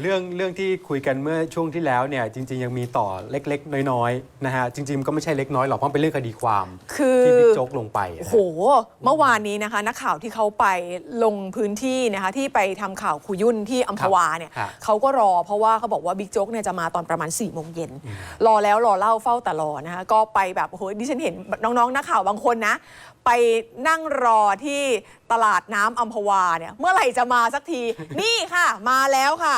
เรื่องเรื่องที่คุยกันเมื่อช่วงที่แล้วเนี่ยจริง ๆ ยังมีต่อเล็กๆ น้อยๆนะฮะจริง ๆ ก็ไม่ใช่เล็กน้อยหรอกเพราะมันเป็นเรื่องคดีความ คือที่บิ๊กโจ๊กลงไปอะโอ้โห เมื่อวานนี้นะคะ นักข่าวที่เขาไปลงพื้นที่นะคะที่ไปทำข่าวคุยุ่นที่อัมพวาเนี่ยครับเขาก็รอเพราะว่าเขาบอกว่าบิ๊กโจ๊กเนี่ยจะมาตอนประมาณ4ี่โมงเย็นรอแล้วรอเล่าเฝ้าแต่รอนะคะก็ไปแบบโอ้โหดิฉันเห็นน้องๆนักข่าวบางคนนะไปนั่งรอที่ตลาดน้ำอัมพวาเนี่ยเมื่อไหร่จะมาสักที นี่ค่ะ มาแล้วค่ะ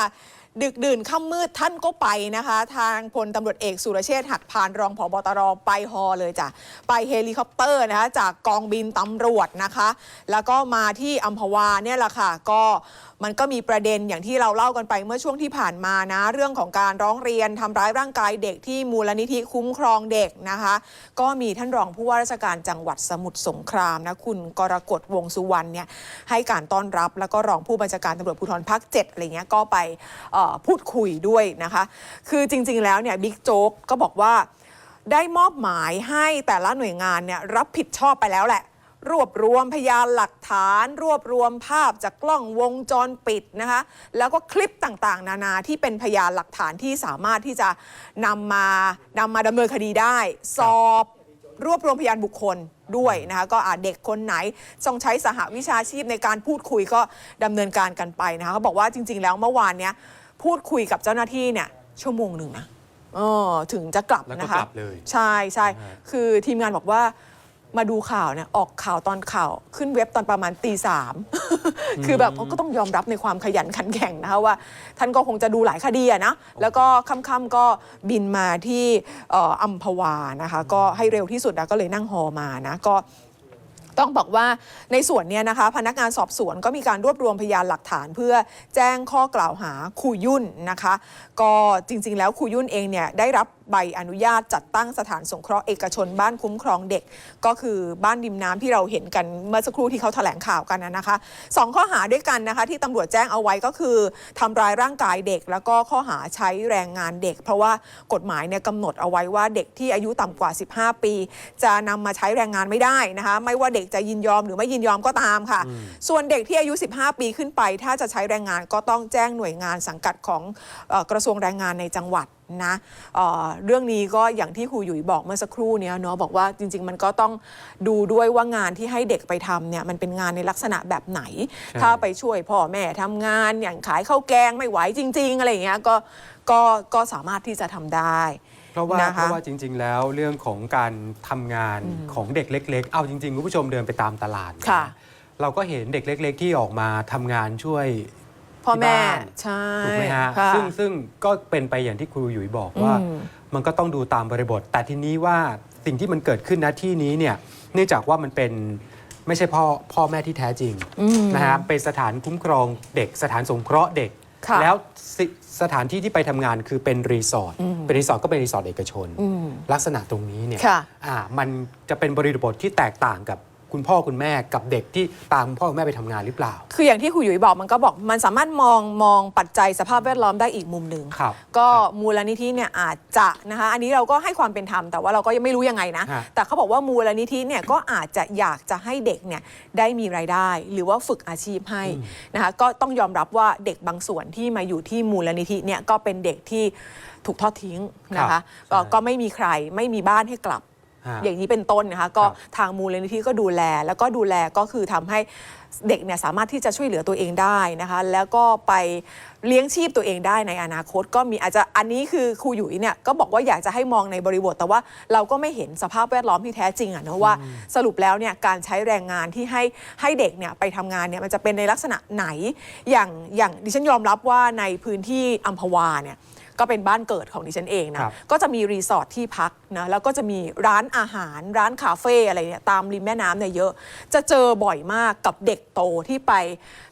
ดึกดื่นค่ำมืดท่านก็ไปนะคะ ทางพลตำรวจเอกสุรเชษฐ์หักพานรองผบตรไปฮอเลยจ้ะ ไปเฮลิคอปเตอร์นะคะจากกองบินตำรวจนะคะ แล้วก็มาที่อัมพวาเนี่ยแหละค่ะก็ มันก็มีประเด็นอย่างที่เราเล่ากันไปเมื่อช่วงที่ผ่านมานะ เรื่องของการร้องเรียนทำร้ายร่างกายเด็กที่มูลนิธิคุ้มครองเด็กนะคะ ก็มีท่านรองผู้ว่าราชการจังหวัดสมุทรสงครามนะคุณกรกฎวงสุวรรณเนี่ยให้การต้อนรับแล้วก็รองผู้บัญชาการตำรวจภูธรภาค7อะไรเงี้ยก็ไปพูดคุยด้วยนะคะ คือจริง ๆ แล้วเนี่ยบิ๊กโจ๊กก็บอกว่าได้มอบหมายให้แต่ละหน่วยงานเนี่ยรับผิดชอบไปแล้วแหละ รวบรวมพยานหลักฐาน รวบรวมภาพจากกล้องวงจรปิดนะคะแล้วก็คลิปต่างๆ นานาที่เป็นพยานหลักฐานที่สามารถที่จะนำมานำมาดำเนินคดีได้ สอบรวบรวมพยานบุคคลด้วยนะคะก็อาจเด็กคนไหนต้องใช้สหวิชาชีพในการพูดคุยก็ดำเนินการกันไปนะคะเขาบอกว่าจริง ๆ แล้วเมื่อวานเนี้ยพูดคุยกับเจ้าหน้าที่เนี่ยชั่วโมงหนึ่งนะเออถึงจะกลับแล้วก็นะคะกลับเลย ใช่ใช่อ่าฮะคือทีมงานบอกว่า มาดูข่าวเนี่ยออกข่าวตอนข่าว ขึ้นเว็บตอนประมาณตีสามคือแบบก็ต้องยอมรับในความขยันขันแข็งนะคะว่า ท่านก็คงจะดูหลายคดีอะนะแล้วก็ค่ำๆก็บินมาที่เอ่ออัมพวานะคะก็ให้เร็วที่สุดนะก็เลยนั่งฮอมานะก็ต้องบอกว่าในส่วนเนี้ยนะคะพนักงานสอบสวนก็มีการรวบรวมพยานหลักฐาน เพื่อแจ้งข้อกล่าวหาครูยุ่นนะคะ ก็จริงๆ แล้วครูยุ่นเองเนี่ยได้รับใบอนุญาตจัดตั้งสถานสงเคราะห์เอกชนบ้านคุ้มครองเด็ก ก็คือบ้านริมน้ำที่เราเห็นกันเมื่อสักครู่ที่เขาแถลงข่าวกันนะนะคะสองข้อหาด้วยกันนะคะที่ตำรวจแจ้งเอาไว้ก็คือทำร้ายร่างกายเด็ก แล้วก็ข้อหาใช้แรงงานเด็ก เพราะว่ากฎหมายเนี่ยกำหนดเอาไว้ว่าเด็กที่อายุต่ำกว่า 15 ปี จะนำมาใช้แรงงานไม่ได้นะคะไม่ว่าเด็กจะยินยอมหรือไม่ยินยอมก็ตามค่ะ ส่วนเด็กที่อายุ 15 ปีขึ้นไป ถ้าจะใช้แรงงานก็ต้องแจ้งหน่วยงานสังกัดของเอ่อกระทรวงแรงงานในจังหวัดนะเอ่อเรื่องนี้ก็อย่างที่ครูหยุยบอกเมื่อสักครู่เนี้ยเนาะบอกว่าจริง ๆ มันก็ต้องดูด้วยว่างานที่ให้เด็กไปทำเนี่ยมันเป็นงานในลักษณะแบบไหน ถ้าไปช่วยพ่อแม่ทำงานอย่างขายข้าวแกงไม่ไหวจริง ๆ อะไรอย่างเงี้ยก็ก็ก็สามารถที่จะทำได้เพราะว่านะคะเพราะว่าจริง ๆ แล้วเรื่องของการทำงานของเด็กเล็ก ๆ เอาจริงๆคุณผู้ชมเดินไปตามตลาดนค่ะเราก็เห็นเด็กเล็ก ๆ ที่ออกมาทำงานช่วย พ่อแม่ที่บ้านใช่ถูกไหมฮะค่ ซึ่งซึ่งก็เป็นไปอย่างที่ครูหยุยบอกว่า อืมมันก็ต้องดูตามบริบท แต่ทีนี้ว่าสิ่งที่มันเกิดขึ้นณที่นี้เนี่ยเนื่องจากว่ามันเป็นไม่ใช่พ่อพ่อแม่ที่แท้จริงอืมนะฮะเป็นสถานคุ้มครองเด็กสถานสงเคราะห์เด็ก ค่ะ แล้วสิสถานที่ที่ไปทำงานคือเป็นรีสอร์ทอืมเป็นรีสอร์ทก็เป็นรีสอร์ทเอกชน อืม ลักษณะตรงนี้เนี่ยค่ะ อ่ามันจะเป็นบริบทที่แตกต่างกับ คุณพ่อคุณแม่กับเด็กที่ตามคุณพ่อคุณแม่ไปทำงานหรือเปล่า คืออย่างที่ครูหยุยบอกมันก็บอกมันสามารถมองมองปัจจัยสภาพแวดล้อมได้อีกมุมหนึ่งครับก็ครับมูลนิธิเนี่ยอาจจะนะคะอันนี้เราก็ให้ความเป็นธรรมแต่ว่าเราก็ยังไม่รู้ยังไงนะ ฮะ แต่เขาบอกว่ามูลนิธิเนี่ยก็อาจจะอยากจะให้เด็กเนี่ยได้มีรายได้ หรือว่าฝึกอาชีพให้นะคะก็ต้องยอมรับว่าเด็กบางส่วนที่มาอยู่ที่มูลนิธิเนี่ยก็เป็นเด็กที่ถูกทอดทิ้งนะครัคะบ ก็ใช่ก็ไม่มีใครไม่มีบ้านให้กลับฮะ อย่างนี้เป็นต้นนะคะก็ครับทางมูลนิธิก็ดูแล แล้วก็ดูแลก็คือทำให้เด็กเนี่ยสามารถที่จะช่วยเหลือตัวเองได้นะคะ แล้วก็ไปเลี้ยงชีพตัวเองได้ในอนาคตก็มีอาจจะอันนี้คือครูหยุยเนี่ยก็บอกว่าอยากจะให้มองในบริบท แต่ว่าเราก็ไม่เห็นสภาพแวดล้อมที่แท้จริงอะนะว่าสรุปแล้วเนี่ยการใช้แรงงานที่ให้ให้เด็กเนี่ยไปทำงานเนี่ยมันจะเป็นในลักษณะไหนอย่างอย่างดิฉันยอมรับว่าในพื้นที่อัมพวาเนี่ย ก็เป็นบ้านเกิดของดิฉันเองนะ ครับ ก็จะมีรีสอร์ทที่พักนะ แล้วก็จะมีร้านอาหาร ร้านคาเฟ่อะไรเนี่ยตามริมแม่น้ำเนี่ยเยอะ จะเจอบ่อยมากกับเด็กโตที่ไป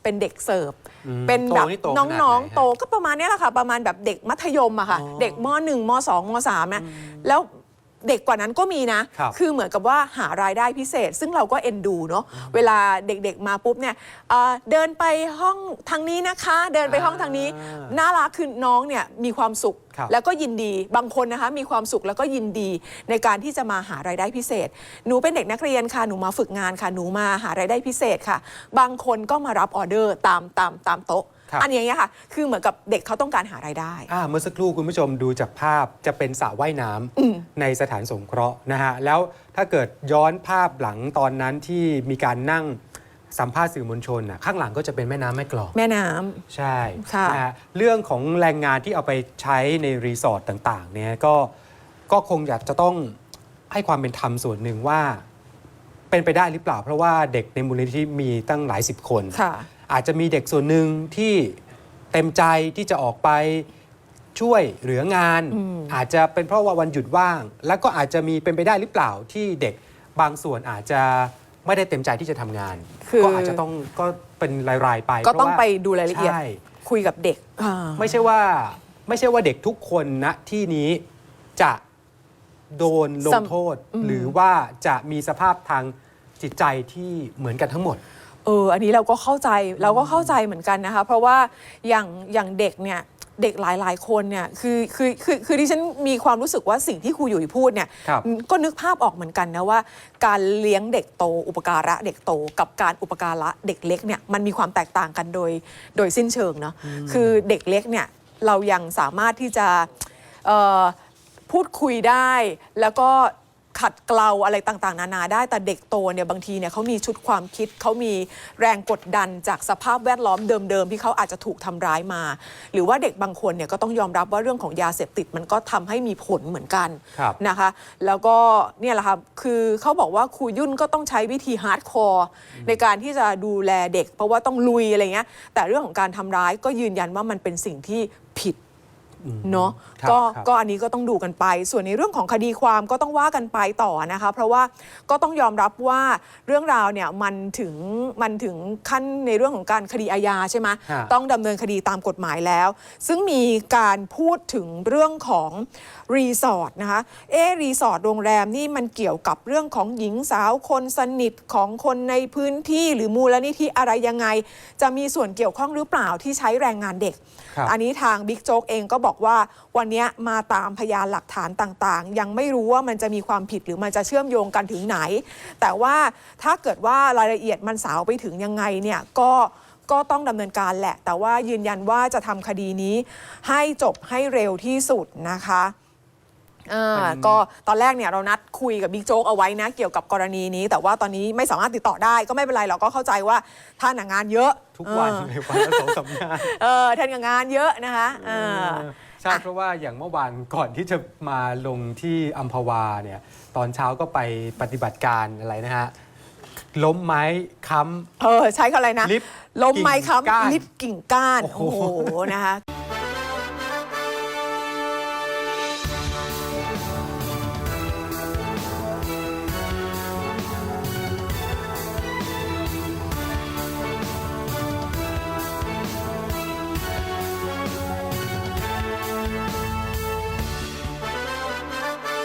เป็นเด็กเสิร์ฟอืมเป็นแบบโตนี่โตขนาดไหนน้องฮะๆโต ก็ประมาณเนี้ยแหละค่ะ ประมาณแบบเด็กมัธยมอะค่ะ อ๋อ เด็กม .1 ม .2 ม .3 นะ แล้ว เด็กกว่านั้นก็มีนะครับคือเหมือนกับว่าหารายได้พิเศษ ซึ่งเราก็เอ็นดูเนาะเวลาเด็กๆมาปุ๊บเนี่ยเอ่อเดินไปห้องทางนี้นะคะ เดินไปห้องทางนี้อ่าน่ารักคือน้องเนี่ยมีความสุขครับแล้วก็ยินดีบางคนนะคะมีความสุขแล้วก็ยินดีในการที่จะมาหารายได้พิเศษ หนูเป็นเด็กนักเรียนค่ะหนูมาฝึกงานค่ะหนูมาหารายได้พิเศษค่ะ บางคนก็มารับออเดอร์ตามตามตามโต๊ะครับ อันอย่างเงี้ยค่ะ คือเหมือนกับเด็กเขาต้องการหารายได้อ่าเมื่อสักครู่คุณผู้ชมดูจากภาพจะเป็นสระว่ายน้ำอืมในสถานสงเคราะห์นะฮะแล้วถ้าเกิดย้อนภาพหลังตอนนั้นที่มีการนั่งสัมภาษณ์สื่อมวลชนน่ะข้างหลังก็จะเป็นแม่น้ำแม่กลอง แม่น้ำใช่ค่ะนะฮะเรื่องของแรงงานที่เอาไปใช้ในรีสอร์ทต่างๆ เนี่ยก็ก็คงอยากจะต้องให้ความเป็นธรรมส่วนหนึ่งว่า เป็นไปได้หรือเปล่า เพราะว่าเด็กในมูลนิธิมีตั้งหลายสิบคนค่ะ อาจจะมีเด็กส่วนหนึ่งที่เต็มใจที่จะออกไปช่วยเหลืองานอืมอาจจะเป็นเพราะว่าวันหยุดว่าง แล้วก็อาจจะมีเป็นไปได้หรือเปล่าที่เด็กบางส่วนอาจจะไม่ได้เต็มใจที่จะทำงานคือก็อาจจะต้องก็เป็นรายๆไปก็ต้องเพราะว่าไปดูรายละเอียดใช่คุยกับเด็กอ่าไม่ใช่ว่าไม่ใช่ว่าเด็กทุกคนณที่นี้จะโดนลงโทษ หรือว่าจะมีสภาพทางจิตใจที่เหมือนกันทั้งหมด เอออันนี้เราก็เข้าใจเราก็เข้าใจเหมือนกันนะคะ เพราะว่าอย่างอย่างเด็กเนี่ยเด็กหลายๆ คนเนี่ยคือคือคือคือที่ฉันมีความรู้สึกว่าสิ่งที่ครูอยู่พูดเนี่ยครับ ก็นึกภาพออกเหมือนกันนะว่า การเลี้ยงเด็กโต อุปการะเด็กโต กับการอุปการะเด็กเล็กเนี่ยมันมีความแตกต่างกันโดยโดยสิ้นเชิงเนาะคือเด็กเล็กเนี่ยเรายังสามารถที่จะเอ่อพูดคุยได้แล้วก็ ขัดเกลาอะไรต่างๆ นานาได้ แต่เด็กโตเนี่ยบางทีเนี่ยเขามีชุดความคิดเขามีแรงกดดันจากสภาพแวดล้อมเดิมๆที่เขาอาจจะถูกทำร้ายมา หรือว่าเด็กบางคนเนี่ยก็ต้องยอมรับว่าเรื่องของยาเสพติดมันก็ทำให้มีผลเหมือนกันครับนะคะ แล้วก็เนี่ยแหละค่ะคือเขาบอกว่าครูยุ่นก็ต้องใช้วิธีฮาร์ดคอร์ในการที่จะดูแลเด็ก เพราะว่าต้องลุยอะไรเงี้ยแต่เรื่องของการทำร้ายก็ยืนยันว่ามันเป็นสิ่งที่ผิด เนาะครับก็ครับ ก็อันนี้ก็ต้องดูกันไป ส่วนในเรื่องของคดีความก็ต้องว่ากันไปต่อนะคะ เพราะว่าก็ต้องยอมรับว่าเรื่องราวเนี่ยมันถึงมันถึงขั้นในเรื่องของการคดีอาญาใช่ไหมฮะ ต้องดำเนินคดีตามกฎหมายแล้ว ซึ่งมีการพูดถึงเรื่องของรีสอร์ทนะคะเอะรีสอร์ทโรงแรมนี่มันเกี่ยวกับเรื่องของหญิงสาวคนสนิทของคนในพื้นที่หรือมูลนิธิอะไรยังไง จะมีส่วนเกี่ยวข้องหรือเปล่าที่ใช้แรงงานเด็ก ครับ อันนี้ทางบิ๊กโจ๊กเองก็บอกว่าวันนี้มาตามพยานหลักฐานต่างๆ ยังไม่รู้ว่ามันจะมีความผิดหรือมันจะเชื่อมโยงกันถึงไหน แต่ว่าถ้าเกิดว่ารายละเอียดมันสาวไปถึงยังไงเนี่ยก็ก็ต้องดำเนินการแหละ แต่ว่ายืนยันว่าจะทำคดีนี้ให้จบให้เร็วที่สุดนะคะ อ่าเป็นก็ตอนแรกเนี่ยเรานัดคุยกับบิ๊กโจ๊กเอาไว้นะเกี่ยวกับกรณีนี้ แต่ว่าตอนนี้ไม่สามารถติดต่อได้ก็ไม่เป็นไรเราก็เข้าใจว่าท่านน่ะงานเยอะทุกวันเออเลยวันละสองสามงานเออท่านกับงานเยอะนะคะเออใช่เพราะว่าอย่างเมื่อวานก่อนที่จะมาลงที่อัมพวาเนี่ยตอนเช้าก็ไปปฏิบัติการอะไรนะฮะล้มไม้ค้ำเออใช้คำอะไรนะลิฟต์ล้มไม้กิ่งก้านค้ำลิฟต์กิ่งก้านโอ้โหโอ้โหนะคะ